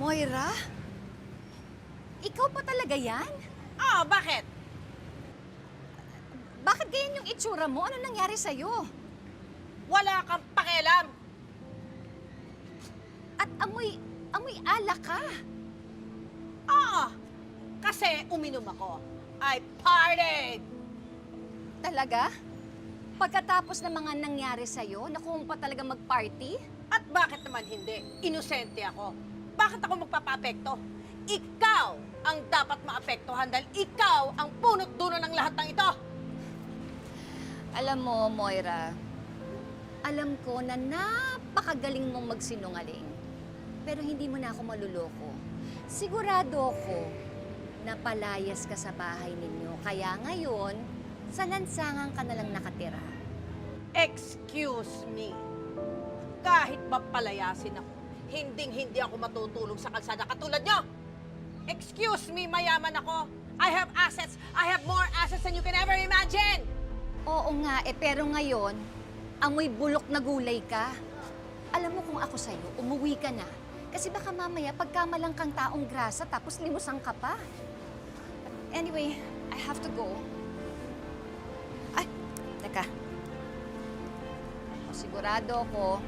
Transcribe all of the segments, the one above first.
Moira? Ikaw pa talaga yan? Ah, bakit? Bakit ganyan yung itsura mo? Ano nangyari sa'yo? Wala kang pakialam. At amoy, amoy alak ka. Ah, kasi uminom ako. I partied. Talaga? Pagkatapos ng mga nangyari sa'yo, naku mo pa talaga mag-party? At bakit naman hindi? Inosente ako. Bakit ako magpapapekto? Ikaw ang dapat maapektuhan dahil ikaw ang punot dulo ng lahat ng ito. Alam mo, Moira, alam ko na napakagaling mong magsinungaling. Pero hindi mo na ako maluloko. Sigurado ako na palayas ka sa bahay ninyo. Kaya ngayon, sa lansangan ka na lang nakatira. Excuse me. Kahit mapalayasin ako, hinding-hindi ako matutulog sa kalsada katulad nyo. Excuse me, mayaman ako. I have assets. I have more assets than you can ever imagine. Oo nga, eh pero ngayon, amoy bulok na gulay ka. Alam mo kung ako sa'yo, umuwi ka na. Kasi baka mamaya pagkamalang kang taong grasa tapos limusan ka pa. Anyway, I have to go. Ay, teka. Sigurado ako,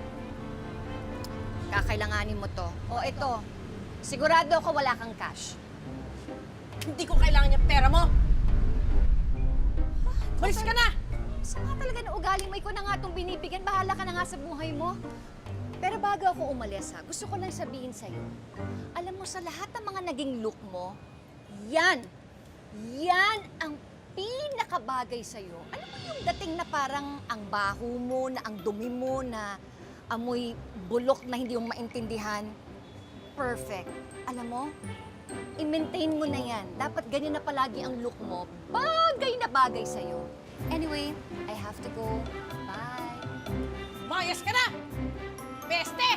kakailanganin mo to. O, ito. Sigurado ako wala kang cash. Hindi ko kailangan yung pera mo. Malis ka na! Saan nga talaga na ugali mo? Ikaw na nga itong binibigyan. Bahala ka na nga sa buhay mo. Pero bago ako umalis ha, gusto ko lang sabihin sa'yo, alam mo sa lahat ng mga naging look mo, yan, yan ang pinakabagay sa'yo. Alam mo yung dating na parang ang baho mo, na ang dumi mo, na amoy bulok na hindi mo maintindihan. Perfect. Alam mo, i-maintain mo na yan. Dapat ganyan na palagi ang look mo. Bagay na bagay sa'yo. Anyway, I have to go. Bye. Mayas ka na! Peste!